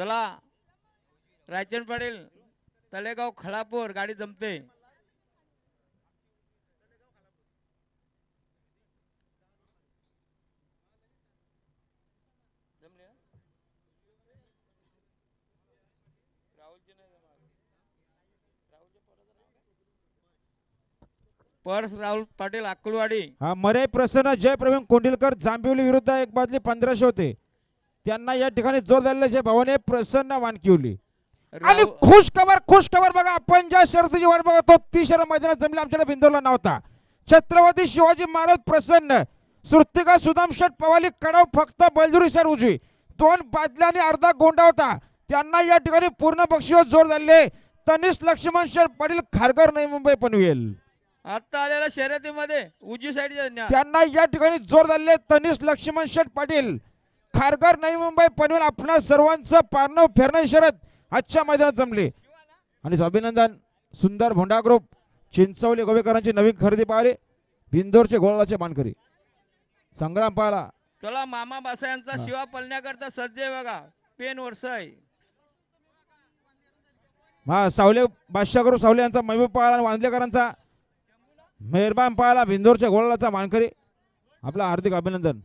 चला. रायचंद पाटील तळेगाव खळापूर गाडी जमते. पर्स राहुल पाटील अक्कलवाडी. हा मरे प्रसन्न जय प्रवीण कोंडिलकर जांभिवली विरुद्ध एक बादली पंधराशे होते. त्यांना या ठिकाणी जोर दिलेले भावाने प्रसन्न वानकिवली आणि खुश खबर खुश खबर बघा आपण ज्या शर्यतीची वाट बघतो ती शर्यत मैदानात जमली आमच्याकडे बिंदोरला नव्हता. छत्रपती शिवाजी महाराज प्रसन्न. श्रुतिका सुदाम शेठ पवाली कडाव फक्त बलजुरी सर उजवी. दोन बादल्या आणि अर्धा गोंडा होता. त्यांना या ठिकाणी पूर्ण बक्षीस जोर झाले तनिष लक्ष्मण शेठ पाटील खारघर नवी मुंबई पनवेल आता आलेल्या शर्यतीमध्ये उजवी साईड त्यांना या ठिकाणी जोर झाले तनिष लक्ष्मण शेठ पाटील. खारघर नवी मुंबई पनवेल आपणा सर्वांचं पारणं फेरणं शरद. आजच्या मैदानात जमले. आणि अभिनंदन सुंदर भोंडा ग्रुप चिंचवली गोवेकरांची नवीन खरेदी पाहिली. बिंदोरचे गोळाचे मानकरी. संग्राम पाहिला. चला मामा बासा यांचा हा. शिवा पळण्याकरता सज्ज बघा. पेन वर्ष आहे हा सावले बादशाह ग्रुप सावले यांचा महबूब पाहिला आणि वांदलेकरांचा मेहरबान पाहिला. बिंदोरच्या गोळाचा मानकरी. आपला हार्दिक अभिनंदन.